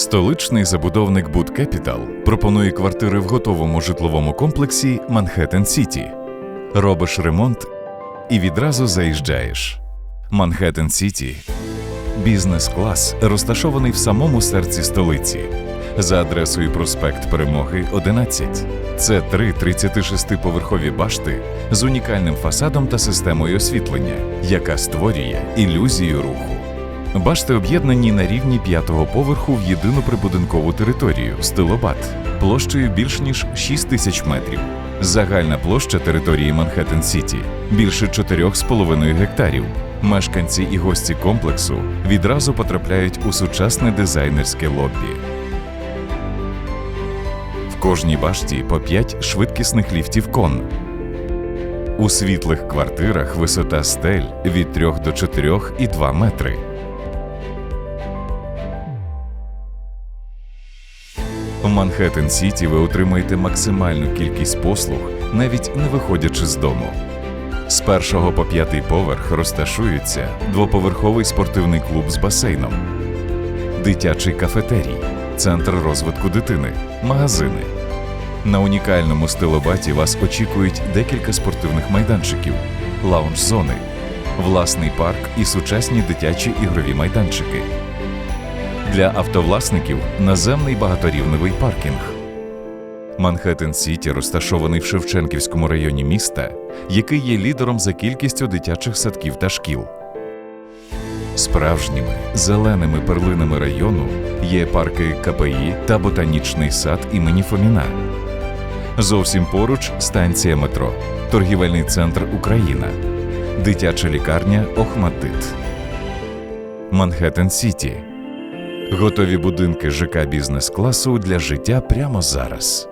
Столичний забудовник Буд Capital пропонує квартири в готовому житловому комплексі Манхеттен Сіті. Робиш ремонт і відразу заїжджаєш. Манхеттен Сіті бізнес-клас розташований в самому серці столиці за адресою проспект Перемоги 11. Це три 36-поверхові башти з унікальним фасадом та системою освітлення, яка створює ілюзію руху. Башти об'єднані на рівні п'ятого поверху в єдину прибудинкову територію стилобат площею більш ніж 6 тисяч метрів. Загальна площа території Манхеттен Сіті більше 4,5 гектарів. Мешканці і гості комплексу відразу потрапляють у сучасне дизайнерське лоббі. В кожній башті по 5 швидкісних ліфтів кон. У світлих квартирах висота стель від 3 до 4,2 метри. В Манхеттен Сіті ви отримаєте максимальну кількість послуг, навіть не виходячи з дому. З першого по п'ятий поверх розташується двоповерховий спортивний клуб з басейном, дитячий кафетерій, центр розвитку дитини, магазини. На унікальному стилобаті вас очікують декілька спортивних майданчиків, лаунж-зони, власний парк і сучасні дитячі ігрові майданчики. Для автовласників наземний багаторівневий паркінг. Манхеттен Сіті розташований в Шевченківському районі міста, який є лідером за кількістю дитячих садків та шкіл. Справжніми зеленими перлинами району є парки КПІ та ботанічний сад імені Фоміна. Зовсім поруч станція метро, торгівельний центр Україна, дитяча лікарня Охматдит. Манхеттен Сіті. Готові будинки ЖК бізнес-класу для життя прямо зараз.